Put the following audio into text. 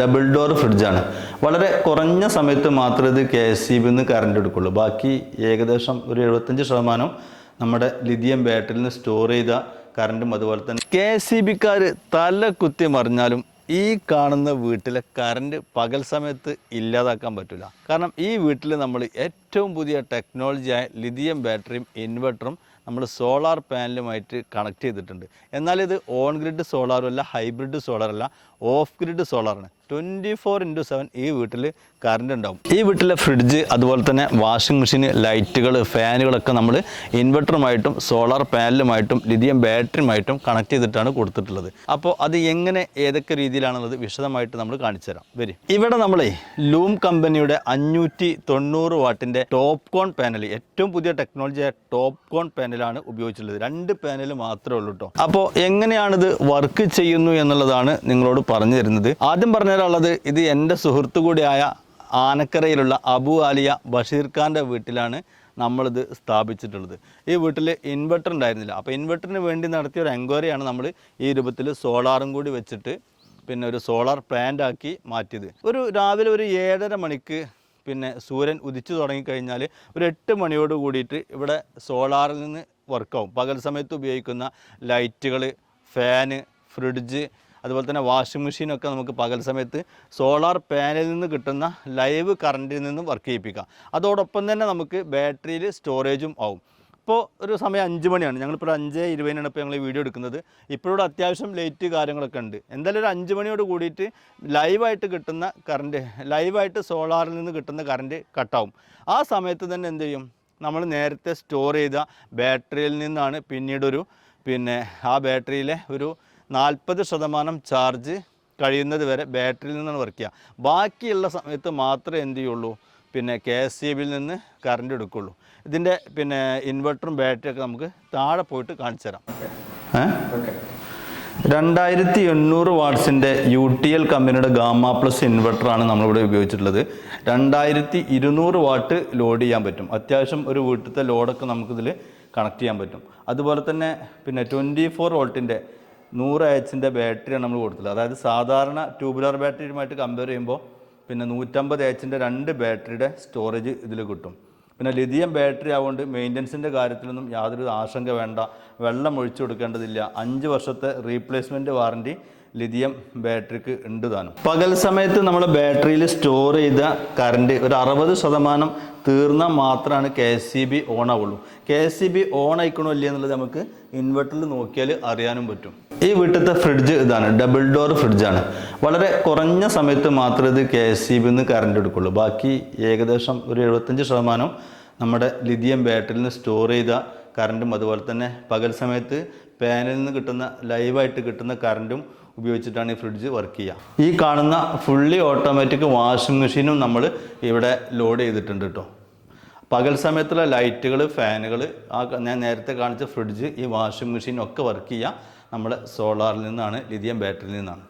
Double door ഫ്രിഡ്ജാണ്. വളരെ കുറഞ്ഞ സമയത്ത് മാത്രമേ ഇത് കെ എസ് സി ബിന്ന് കറണ്ട് എടുക്കുള്ളൂ. ബാക്കി ഏകദേശം ഒരു എഴുപത്തഞ്ച് ശതമാനം നമ്മുടെ ലിഥിയം ബാറ്ററിയിൽ നിന്ന് സ്റ്റോർ ചെയ്ത കറണ്ടും അതുപോലെ തന്നെ കെ എസ് സി ബിക്കാർ തല കുത്തി മറിഞ്ഞാലും ഈ കാണുന്ന വീട്ടിലെ കറണ്ട് പകൽ സമയത്ത് ഇല്ലാതാക്കാൻ പറ്റില്ല കാരണം ഈ വീട്ടിൽ നമ്മൾ ഏറ്റവും പുതിയ ടെക്നോളജിയായ ലിഥിയം ബാറ്ററിയും ഇൻവെർട്ടറും നമ്മൾ സോളാർ പാനലുമായിട്ട് കണക്ട് ചെയ്തിട്ടുണ്ട്. എന്നാൽ ഇത് ഓൺ ഗ്രിഡ് സോളാറും അല്ല ഹൈബ്രിഡ് സോളാറല്ല ഓഫ് ഗ്രിഡ് സോളാറാണ് ട്വന്റി ഫോർ ഇന്റു സെവൻ ഈ വീട്ടിൽ കറണ്ട് ഉണ്ടാവും. ഈ വീട്ടിലെ ഫ്രിഡ്ജ് അതുപോലെ തന്നെ വാഷിംഗ് മെഷീൻ ലൈറ്റുകൾ ഫാനുകളൊക്കെ നമ്മൾ ഇൻവെർട്ടറുമായിട്ടും സോളാർ പാനലുമായിട്ടും ലിഥിയം ബാറ്ററിയുമായിട്ടും കണക്ട് ചെയ്തിട്ടാണ് കൊടുത്തിട്ടുള്ളത്. അപ്പോൾ അത് എങ്ങനെ ഏതൊക്കെ രീതിയിലാണെന്നത് വിശദമായിട്ട് നമ്മൾ കാണിച്ചു തരാം വരും. ഇവിടെ നമ്മൾ ലൂം കമ്പനിയുടെ അഞ്ഞൂറ്റി തൊണ്ണൂറ് വാട്ടിന്റെ ടോപ്പ് കോൺ പാനൽ ഏറ്റവും പുതിയ ടെക്നോളജിയായ ടോപ്പ് കോൺ പാനലാണ് ഉപയോഗിച്ചിട്ടുള്ളത്. രണ്ട് പാനൽ മാത്രമേ ഉള്ളൂ കേട്ടോ അപ്പോൾ എങ്ങനെയാണിത് വർക്ക് ചെയ്യുന്നു എന്നുള്ളതാണ് നിങ്ങളോട് പറഞ്ഞു തരുന്നത്. ആദ്യം പറഞ്ഞു ഇത് എന്റെ സുഹൃത്തു കൂടിയായ ആനക്കരയിലുള്ള അബു ആലിയ ബഷീർ ഖാന്റെ വീട്ടിലാണ് നമ്മളിത് സ്ഥാപിച്ചിട്ടുള്ളത്. ഈ വീട്ടിൽ ഇൻവെർട്ടർ ഉണ്ടായിരുന്നില്ല. അപ്പോൾ ഇൻവെർട്ടറിന് വേണ്ടി നടത്തിയ ഒരു എൻക്വയറിയാണ് നമ്മൾ ഈ രൂപത്തിൽ സോളാറും കൂടി വെച്ചിട്ട് പിന്നെ ഒരു സോളാർ പ്ലാന്റ് ആക്കി മാറ്റിയത്. ഒരു രാവിലെ ഒരു ഏഴര മണിക്ക് പിന്നെ സൂര്യൻ ഉദിച്ചു തുടങ്ങിക്കഴിഞ്ഞാൽ ഒരു എട്ട് മണിയോട് കൂടിയിട്ട് ഇവിടെ സോളാറിൽ നിന്ന് വർക്കാവും. പകൽ സമയത്ത് ഉപയോഗിക്കുന്ന ലൈറ്റുകൾ ഫാന് ഫ്രിഡ്ജ് അതുപോലെ തന്നെ വാഷിംഗ് മെഷീനൊക്കെ നമുക്ക് പകൽ സമയത്ത് സോളാർ പാനലിൽ നിന്ന് കിട്ടുന്ന ലൈവ് കറണ്ടിൽ നിന്നും വർക്ക് ചെയ്യിപ്പിക്കാം. അതോടൊപ്പം തന്നെ നമുക്ക് ബാറ്ററിയിൽ സ്റ്റോറേജും ആവും. ഇപ്പോൾ ഒരു സമയം അഞ്ച് മണിയാണ്. ഞങ്ങളിപ്പോൾ അഞ്ച് ഇരുപതിനാണ് ഇപ്പോൾ ഞങ്ങൾ വീഡിയോ എടുക്കുന്നത്. ഇപ്പോഴും അത്യാവശ്യം ലേറ്റ് കാര്യങ്ങളൊക്കെ ഉണ്ട്. എന്തായാലും ഒരു അഞ്ച് മണിയോട് കൂടിയിട്ട് ലൈവായിട്ട് കിട്ടുന്ന കറണ്ട് ലൈവായിട്ട് സോളാറിൽ നിന്ന് കിട്ടുന്ന കറണ്ട് കട്ടാവും ആ സമയത്ത് തന്നെ എന്ത് ചെയ്യും? നമ്മൾ നേരത്തെ സ്റ്റോർ ചെയ്ത ബാറ്ററിയിൽ നിന്നാണ് പിന്നീടൊരു പിന്നെ ആ ബാറ്ററിയിലെ ഒരു നാൽപ്പത് ശതമാനം ചാർജ് കഴിയുന്നത് വരെ ബാറ്ററിയിൽ നിന്നാണ് വർക്ക് ചെയ്യുക. ബാക്കിയുള്ള സമയത്ത് മാത്രമേ എന്ത് ചെയ്യുള്ളൂ? പിന്നെ കെ എസ് സി ബിയിൽ നിന്ന് കറണ്ട് എടുക്കുള്ളൂ. ഇതിന്റെ പിന്നെ ഇൻവെർട്ടറും ബാറ്ററിയൊക്കെ നമുക്ക് താഴെ പോയിട്ട് കാണിച്ചു തരാം. രണ്ടായിരത്തി എണ്ണൂറ് വാട്ട്സിന്റെ യു ടി എൽ കമ്പനിയുടെ ഗാമ പ്ലസ് ഇൻവെർട്ടറാണ് നമ്മളിവിടെ ഉപയോഗിച്ചിട്ടുള്ളത്. രണ്ടായിരത്തി ഇരുന്നൂറ് വാട്ട് ലോഡ് ചെയ്യാൻ പറ്റും. അത്യാവശ്യം ഒരു വീട്ടിലത്തെ ലോഡൊക്കെ നമുക്കിതിൽ കണക്ട് ചെയ്യാൻ പറ്റും. അതുപോലെ തന്നെ പിന്നെ ട്വന്റി ഫോർ വോൾട്ടിന്റെ നൂറ് എച്ചിന്റെ ബാറ്ററിയാണ് നമ്മൾ കൊടുത്തത് അതായത് സാധാരണ ട്യൂബുലർ ബാറ്ററിയുമായിട്ട് കമ്പയർ ചെയ്യുമ്പോൾ പിന്നെ നൂറ്റമ്പത് എച്ചിന്റെ രണ്ട് ബാറ്ററിയുടെ സ്റ്റോറേജ് ഇതിൽ കിട്ടും. പിന്നെ ലിഥിയം ബാറ്ററി ആവുകൊണ്ട് മെയിന്റനൻസിന്റെ കാര്യത്തിലൊന്നും യാതൊരു ആശങ്ക വേണ്ട. വെള്ളം ഒഴിച്ചു കൊടുക്കേണ്ടതില്ല. അഞ്ച് വർഷത്തെ റീപ്ലേസ്മെന്റ് വാറന്റി ലിഥിയം ബാറ്ററിക്ക് ഉണ്ട് താനും. പകൽ സമയത്ത് നമ്മൾ ബാറ്ററിയിൽ സ്റ്റോർ ചെയ്ത കറണ്ട് ഒരു അറുപത് ശതമാനം തീർന്നാൽ മാത്രമാണ് K S C B on ആവുള്ളൂ. K S C B on ആയിക്കണോ ഇല്ല എന്നുള്ളത് നമുക്ക് ഇൻവെർട്ടറിൽ നോക്കിയാൽ അറിയാനും പറ്റും. ഈ വീട്ടിലത്തെ ഫ്രിഡ്ജ് ഇതാണ്. ഡബിൾ ഡോർ ഫ്രിഡ്ജാണ് വളരെ കുറഞ്ഞ സമയത്ത് മാത്രമേ ഇത് കെ എസ് സി നിന്ന് കറണ്ട് എടുക്കുള്ളൂ. ബാക്കി ഏകദേശം ഒരു എഴുപത്തഞ്ച് ശതമാനം നമ്മുടെ ലിഥിയം ബാറ്ററിയിൽ നിന്ന് സ്റ്റോർ ചെയ്ത കറണ്ടും അതുപോലെ തന്നെ പകൽ സമയത്ത് പാനിൽ നിന്ന് കിട്ടുന്ന ലൈവായിട്ട് കിട്ടുന്ന കറണ്ടും ഉപയോഗിച്ചിട്ടാണ് ഈ ഫ്രിഡ്ജ് വർക്ക് ചെയ്യുക. ഈ കാണുന്ന ഫുള്ളി ഓട്ടോമാറ്റിക് വാഷിംഗ് മെഷീനും നമ്മൾ ഇവിടെ ലോഡ് ചെയ്തിട്ടുണ്ട് കേട്ടോ പകൽ സമയത്തുള്ള ലൈറ്റുകൾ ഫാനുകൾ ആ ഞാൻ നേരത്തെ കാണിച്ച ഫ്രിഡ്ജ് ഈ വാഷിംഗ് മെഷീൻ ഒക്കെ വർക്ക് ചെയ്യുക നമ്മുടെ സോളാറിൽ നിന്നാണ് ലിഥിയം ബാറ്ററിയിൽ നിന്നാണ്.